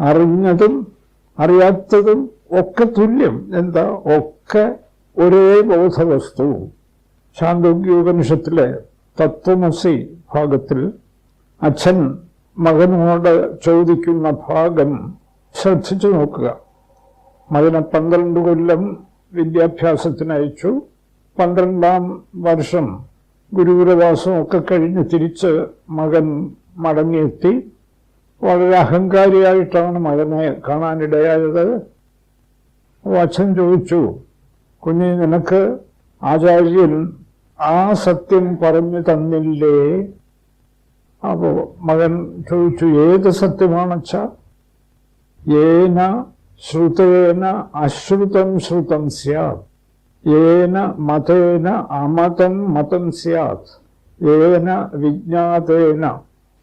അറിഞ്ഞതും അറിയാത്തതും ഒക്കെ തുല്യം. എന്താ? ഒക്കെ ഒരേ ബോധവസ്തു ശാന്തോഗ്യോപനിഷത്തിലെ തത്വമസി ഭാഗത്തിൽ അച്ഛൻ മകനോട് ചോദിക്കുന്ന ഭാഗം ശ്രദ്ധിച്ചു നോക്കുക. മകനെ പന്ത്രണ്ട് കൊല്ലം വിദ്യാഭ്യാസത്തിന് അയച്ചു. പന്ത്രണ്ടാം വർഷം ഗുരുകുലവാസം ഒക്കെ കഴിഞ്ഞ് തിരിച്ച് മകൻ മടങ്ങിയെത്തി. വളരെ അഹങ്കാരിയായിട്ടാണ് മകനെ കാണാനിടയായത്. അച്ഛൻ ചോദിച്ചു കുഞ്ഞി നിനക്ക് ആചാര്യൻ ആ സത്യം പറഞ്ഞു തന്നില്ലേ? അപ്പോ മകൻ ചോദിച്ചു ഏത് സത്യമാണച്ച ഏന ശ്രുതേന അശ്രുതം ശ്രുതം സ്യാത്. ഏന മതേന അമതം മതം സ്യാത്. ഏന വിജ്ഞാതേന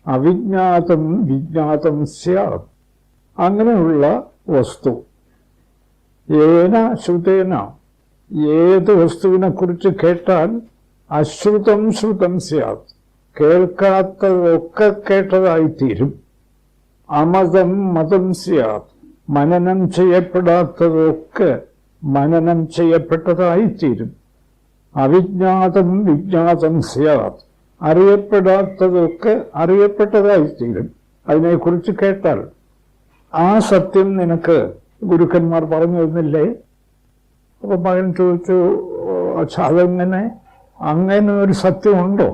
അവിജ്ഞാതം വിജ്ഞാതം സ്യാത് അങ്ങനെയുള്ള വസ്തു. ഏന ശ്രുതേന. ഏത് വസ്തുവിനെ കുറിച്ച് കേട്ടാൽ അശ്രുതം ശ്രുതം സ്യാത്. കേൾക്കാത്തതൊക്കെ കേട്ടതായിത്തീരും. അമതം മതം സ്യാത്. മനനം ചെയ്യപ്പെടാത്തതൊക്കെ മനനം ചെയ്യപ്പെട്ടതായിത്തീരും. അവിജ്ഞാതം വിജ്ഞാതം സ്യാത്. അറിയപ്പെടാത്തതൊക്കെ അറിയപ്പെട്ടതായിത്തീരും അതിനെക്കുറിച്ച് കേട്ടാൽ ആ സത്യം നിനക്ക് ഗുരുക്കന്മാർ പറഞ്ഞു തന്നില്ലേ? അപ്പൊ മകൻ ചോദിച്ചു അച്ഛാ അതെങ്ങനെ? അങ്ങനെ ഒരു സത്യമുണ്ടോ?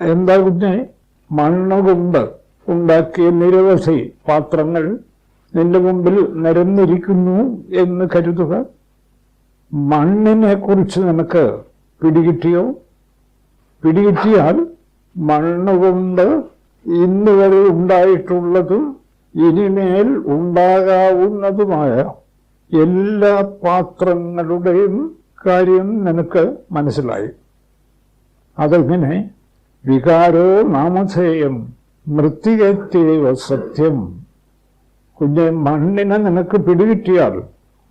എന്താ കുഞ്ഞെ? മണ്ണുകൊണ്ട് ഉണ്ടാക്കിയ നിരവധി പാത്രങ്ങൾ നിന്റെ മുമ്പിൽ നിരന്നിരിക്കുന്നു എന്ന് കരുതുക. മണ്ണിനെ കുറിച്ച് നിനക്ക് പിടികിട്ടിയോ? പിടികിട്ടിയാൽ മണ്ണുകൊണ്ട് ഇന്ന് വരെ ഉണ്ടായിട്ടുള്ളതും ഇനിമേൽ ഉണ്ടാകാവുന്നതുമായ എല്ലാ പാത്രങ്ങളുടെയും കാര്യം നിനക്ക് മനസ്സിലായി. അതങ്ങനെ വികാരോ നാമധേയം മൃത്തികത്തേവ സത്യം. കുഞ്ഞെ മണ്ണിനെ നിനക്ക് പിടികിട്ടിയാൽ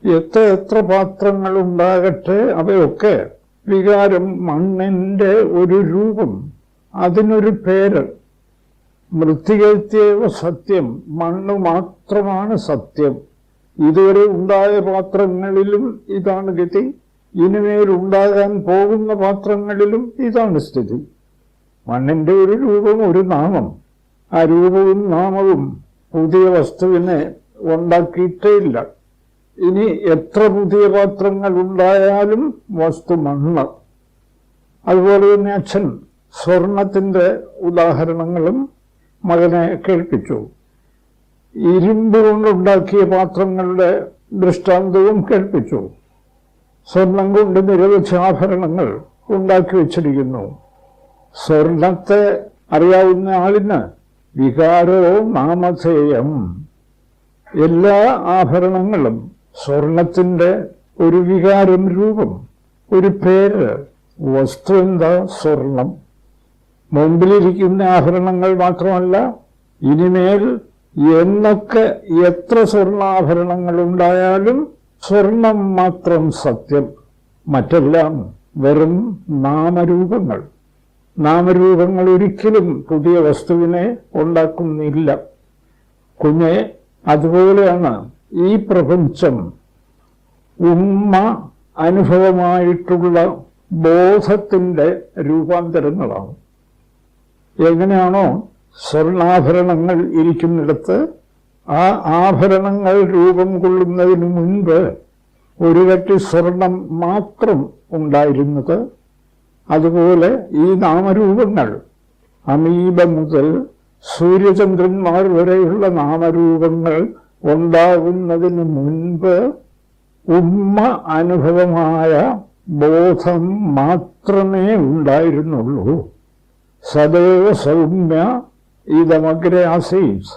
എത്ര എത്ര പാത്രങ്ങൾ ഉണ്ടാകട്ടെ അവയൊക്കെ വികാരം മണ്ണിന്റെ ഒരു രൂപം അതിനൊരു പേര്. മൃത്തികത്തേവ സത്യം മണ്ണ് മാത്രമാണ് സത്യം. ഇതുവരെ ഉണ്ടായ പാത്രങ്ങളിലും ഇതാണ് ഗതി. ഇനിമേൽ ഉണ്ടാകാൻ പോകുന്ന പാത്രങ്ങളിലും ഇതാണ് സ്ഥിതി. മണ്ണിന്റെ ഒരു രൂപം ഒരു നാമം. ആ രൂപവും നാമവും പുതിയ വസ്തുവിനെ ഉണ്ടാക്കിയിട്ടേ ഇല്ല. ഇനി എത്ര പുതിയ പാത്രങ്ങൾ ഉണ്ടായാലും വസ്തു മണ്ണ്. അതുപോലെ തന്നെ അച്ഛൻ സ്വർണത്തിന്റെ ഉദാഹരണങ്ങളും മകനെ കേൾപ്പിച്ചു. ഇരുമ്പ് കൊണ്ടുണ്ടാക്കിയ പാത്രങ്ങളുടെ ദൃഷ്ടാന്തവും കേൾപ്പിച്ചു. സ്വർണം കൊണ്ട് നിരവധി ആഭരണങ്ങൾ ഉണ്ടാക്കി വച്ചിരിക്കുന്നു. സ്വർണത്തെ അറിയാവുന്ന ആളിന് വികാരോ നാമധേയം. എല്ലാ ആഭരണങ്ങളും സ്വർണത്തിന്റെ ഒരു വികാരം രൂപം ഒരു പേര് വസ്തു എന്താ സ്വർണം? മുമ്പിലിരിക്കുന്ന ആഭരണങ്ങൾ മാത്രമല്ല ഇനിമേൽ എന്നൊക്കെ എത്ര സ്വർണാഭരണങ്ങൾ ഉണ്ടായാലും സ്വർണം മാത്രം സത്യം. മറ്റെല്ലാം വെറും നാമരൂപങ്ങൾ. നാമരൂപങ്ങൾ ഒരിക്കലും പുതിയ വസ്തുവിനെ ഉണ്ടാക്കുന്നില്ല. കുഞ്ഞെ അതുപോലെയാണ് ഈ പ്രപഞ്ചം ഉമ്മ അനുഭവമായിട്ടുള്ള ബോധത്തിന്റെ രൂപാന്തരങ്ങളാണ്. എങ്ങനെയാണോ സ്വർണാഭരണങ്ങൾ ഇരിക്കുന്നിടത്ത് ആ ആഭരണങ്ങൾ രൂപം കൊള്ളുന്നതിന് മുൻപ് ഒരു കട്ടി സ്വർണം മാത്രം ഉണ്ടായിരുന്നത്. അതുപോലെ ഈ നാമരൂപങ്ങൾ അമീബ മുതൽ സൂര്യചന്ദ്രന്മാർ വരെയുള്ള നാമരൂപങ്ങൾ ഉണ്ടാകുന്നതിന് മുൻപ് ഉമ്മ അനുഭവമായ ബോധം മാത്രമേ ഉണ്ടായിരുന്നുള്ളൂ. സദൈവ സൗമ്യ ഇതമഗ്രെ ആസീസ്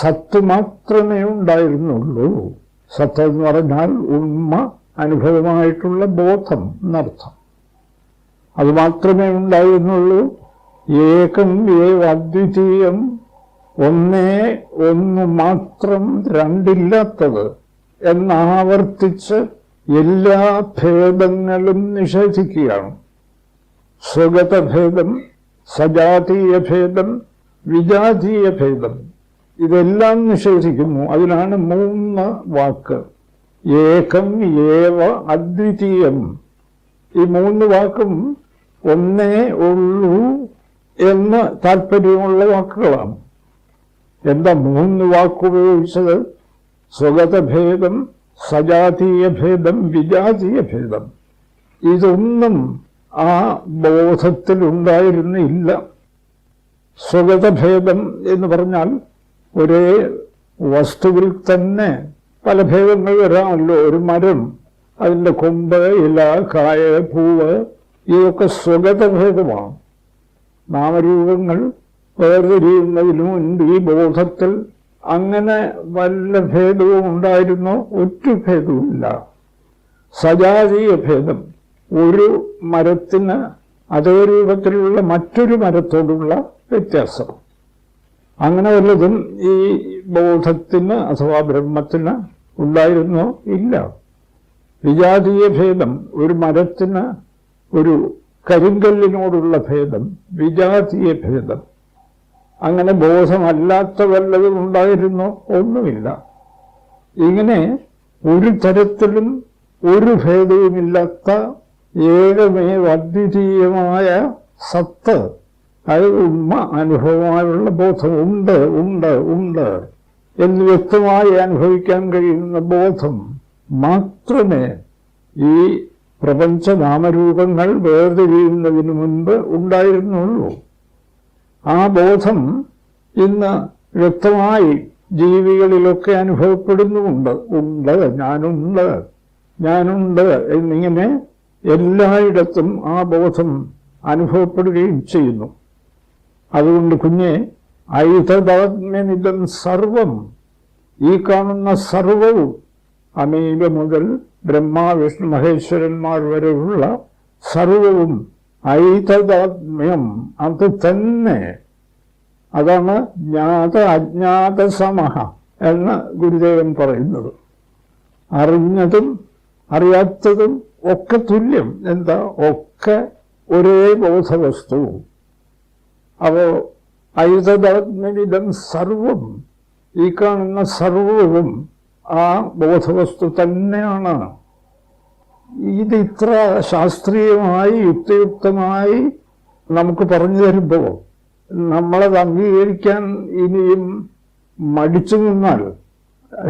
സത്ത് മാത്രമേ ഉണ്ടായിരുന്നുള്ളൂ. സത്ത് എന്ന് പറഞ്ഞാൽ ഉമ്മ അനുഭവമായിട്ടുള്ള ബോധം എന്നർത്ഥം. അത് മാത്രമേ ഉണ്ടായിരുന്നുള്ളൂ. ഏകം ഏവ അദ്വിതീയം ഒന്നേ ഒന്ന് മാത്രം രണ്ടില്ലാത്തത് എന്നാവർത്തിച്ച് എല്ലാ ഭേദങ്ങളും നിഷേധിക്കുകയാണ്. സ്വഗതഭേദം വിജാതീയ ഭേദം ഇതെല്ലാം നിഷേധിക്കുന്നു. അതിനാണ് മൂന്ന് വാക്ക്. ഏകം ഏവ അദ്വിതീയം. ഈ മൂന്ന് വാക്കും ഒന്നേ ഉള്ളൂ എന്ന് താല്പര്യമുള്ള വാക്കുകളാണ്. എന്താ മൂന്ന് വാക്കുപയോഗിച്ചത് സ്വഗതഭേദം വിജാതീയ ഭേദം ഇതൊന്നും ആ ബോധത്തിലുണ്ടായിരുന്നില്ല. സ്വഗതഭേദം എന്ന് പറഞ്ഞാൽ ഒരേ വസ്തുവിൽ തന്നെ പല ഭേദങ്ങൾ വരാമല്ലോ. ഒരു മരം അതിന്റെ കൊമ്പ് ഇല കായ പൂവ് ഇതൊക്കെ സ്വഗതഭേദമാണ്. നാമരൂപങ്ങൾ വേർതിരിയുന്നതിന് മുൻപ് ഈ ബോധത്തിൽ. അങ്ങനെ വല്ല ഭേദവും ഉണ്ടായിരുന്നോ? ഒറ്റ ഭേദവുമില്ല. സജാതീയ ഭേദം. ഒരു മരത്തിന് അതേ രൂപത്തിലുള്ള മറ്റൊരു മരത്തോടുള്ള വ്യത്യാസം. അങ്ങനെ വല്ലതും ഈ ബോധത്തിന് അഥവാ ബ്രഹ്മത്തിന് ഉണ്ടായിരുന്നോ? ഇല്ല. വിജാതീയ ഭേദം. ഒരു മരത്തിന് ഒരു കരിങ്കല്ലിനോടുള്ള ഭേദം. വിജാതീയ ഭേദം. അങ്ങനെ ബോധമല്ലാത്ത വല്ലതും ഉണ്ടായിരുന്നോ. ഒന്നുമില്ല. ഇങ്ങനെ ഒരു തരത്തിലും ഒരു ഭേദവുമില്ലാത്ത ഏകമേവ അദ്വിതീയമായ സത്ത് അത് ഉമ്മ അനുഭവമായുള്ള ബോധം ഉണ്ട് ഉണ്ട് ഉണ്ട് എന്ന് വ്യക്തമായി അനുഭവിക്കാൻ കഴിയുന്ന ബോധം മാത്രമേ ഈ പ്രപഞ്ചനാമരൂപങ്ങൾ വേർതിരിയുന്നതിന് മുൻപ് ഉണ്ടായിരുന്നുള്ളൂ. ആ ബോധം ഇന്ന് വ്യക്തമായി ജീവികളിലൊക്കെ അനുഭവപ്പെടുന്നുമുണ്ട്. ഉണ്ട് ഞാനുണ്ട് ഞാനുണ്ട് എന്നിങ്ങനെ എല്ലായിടത്തും ആ ബോധം അനുഭവപ്പെടുകയും ചെയ്യുന്നു. അതുകൊണ്ട് കുഞ്ഞെ ഐതദാത്മ്യനിതം സർവം ഈ കാണുന്ന സർവവും അമീബ മുതൽ ബ്രഹ്മാവിഷ്ണു മഹേശ്വരന്മാർ വരെയുള്ള സർവവും ഐതദാത്മ്യം അത് തന്നെ. അതാണ് ജ്ഞാത അജ്ഞാത സമഹ എന്ന് ഗുരുദേവൻ പറയുന്നത്. അറിഞ്ഞതും അറിയാത്തതും ഒക്കെ തുല്യം. എന്താ? ഒക്കെ ഒരേ ബോധവസ്തുവും അപ്പോ ഐതദാത്മവിധം സർവം ഈ കാണുന്ന സർവവും ആ ബോധവസ്തു തന്നെയാണ്. ഇത് ഇത്ര ശാസ്ത്രീയമായി യുക്തിയുക്തമായി നമുക്ക് പറഞ്ഞു തരുമ്പോൾ നമ്മളത് അംഗീകരിക്കാൻ ഇനിയും മടിച്ചു നിന്നാൽ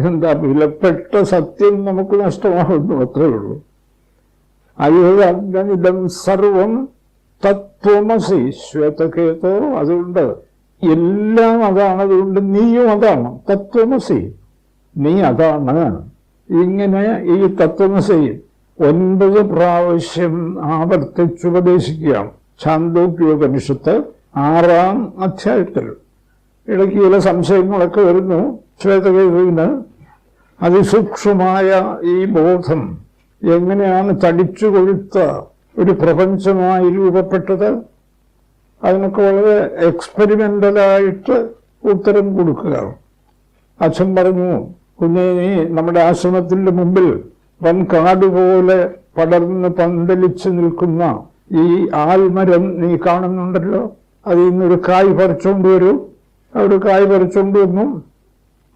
എന്താ വിലപ്പെട്ട സത്യം നമുക്ക് നഷ്ടമാകുന്നു അത്രേ ഉള്ളൂ. അയുധം സർവം തത്വമസി ശ്വേതകേതോ അതുകൊണ്ട് എല്ലാം അതാണ് അതുകൊണ്ട് നീയും അതാണ് തത്വമസി. നീ അതാണ്. ഇങ്ങനെ ഈ തത്വമസി ഒൻപത് പ്രാവശ്യം ആവർത്തിച്ചുപദേശിക്കുകയാണ് ചാന്തോക്യോപനിഷത്ത് ആറാം അധ്യായത്തിൽ. ഇടയ്ക്ക് ചില സംശയങ്ങളൊക്കെ വരുന്നു. ശ്വേതകേതുവിന് അതിസൂക്ഷ്മമായ ഈ ബോധം എങ്ങനെയാണ് തടിച്ചു കൊഴുത്ത ഒരു പ്രപഞ്ചമായി രൂപപ്പെട്ടത്? അതിനൊക്കെ വളരെ എക്സ്പെരിമെന്റലായിട്ട് ഉത്തരം കൊടുക്കുക. അച്ഛൻ പറഞ്ഞു കുഞ്ഞേ നമ്മുടെ ആശ്രമത്തിന്റെ മുമ്പിൽ വൻ പോലെ പടർന്ന് പന്തലിച്ചു നിൽക്കുന്ന ഈ ആൽമരം നീ കാണുന്നുണ്ടല്ലോ. അതിൽ നിന്നൊരു കായ് പറിച്ചുകൊണ്ട് വരൂ. അവിടെ കായ് പറിച്ചുകൊണ്ട് വന്നു.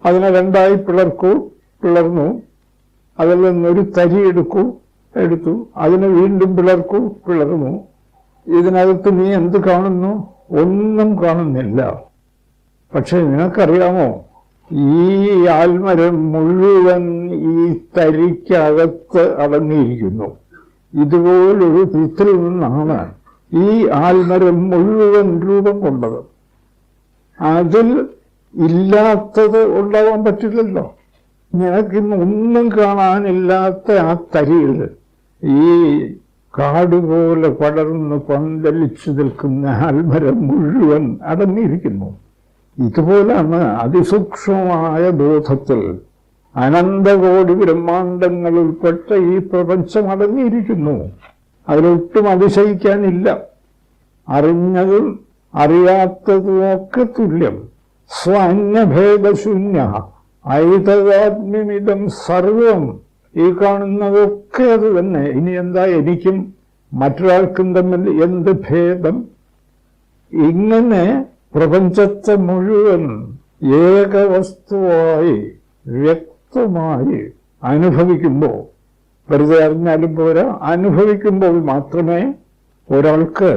അതിനെ രണ്ടായി പിളർക്കൂ. പിളർന്നു. അതിൽ നിന്നൊരു തരി എടുക്കൂ. എടുത്തു. അതിനെ വീണ്ടും പിളർക്കൂ. പിളർന്നു. ഇതിനകത്ത് നീ എന്ത് കാണുന്നു? ഒന്നും കാണുന്നില്ല. പക്ഷെ നിനക്കറിയാമോ? ഈ ആൽമരം മുഴുവൻ ഈ തരിക്കകത്ത് അടങ്ങിയിരിക്കുന്നു. ഇതുപോലൊരു പിത്തിൽ നിന്നാണ് ഈ ആൽമരം മുഴുവൻ രൂപം കൊണ്ടത്. അതിൽ ഇല്ലാത്തത് ഉണ്ടാവാൻ പറ്റില്ലല്ലോ. നിനക്കിന്ന് ഒന്നും കാണാനില്ലാത്ത ആ തരിയിൽ ഈ കാടുപോലെ പടർന്ന് പന്തലിച്ചു നിൽക്കുന്ന ആൽമരം മുഴുവൻ അടങ്ങിയിരിക്കുന്നു. ഇതുപോലാണ് അതിസൂക്ഷ്മമായ ബോധത്തിൽ അനന്തകോടി ബ്രഹ്മാണ്ടങ്ങൾ ഉൾപ്പെട്ട ഈ പ്രപഞ്ചം അടങ്ങിയിരിക്കുന്നു. അതിലൊട്ടും അതിശയിക്കാനില്ല. അറിഞ്ഞതും അറിയാത്തതുമൊക്കെ തുല്യം. സ്വന്യഭേദശൂന്യ ഐതദാത്മ്യമിതം സർവം. ഈ കാണുന്നതൊക്കെ അത് തന്നെ. ഇനി എന്താ എനിക്കും മറ്റൊരാൾക്കും തമ്മിൽ എന്ത് ഭേദം? ഇങ്ങനെ പ്രപഞ്ചത്തെ മുഴുവൻ ഏകവസ്തുവായി വ്യക്തമായി അനുഭവിക്കുമ്പോൾ വെറുതെ അറിഞ്ഞാലും പോരാ അനുഭവിക്കുമ്പോൾ മാത്രമേ ഒരാൾക്ക്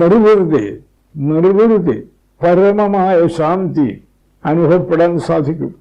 നിർവൃതി നിർവൃതി പരമമായ ശാന്തി അനുഭവപ്പെടാൻ സാധിക്കും.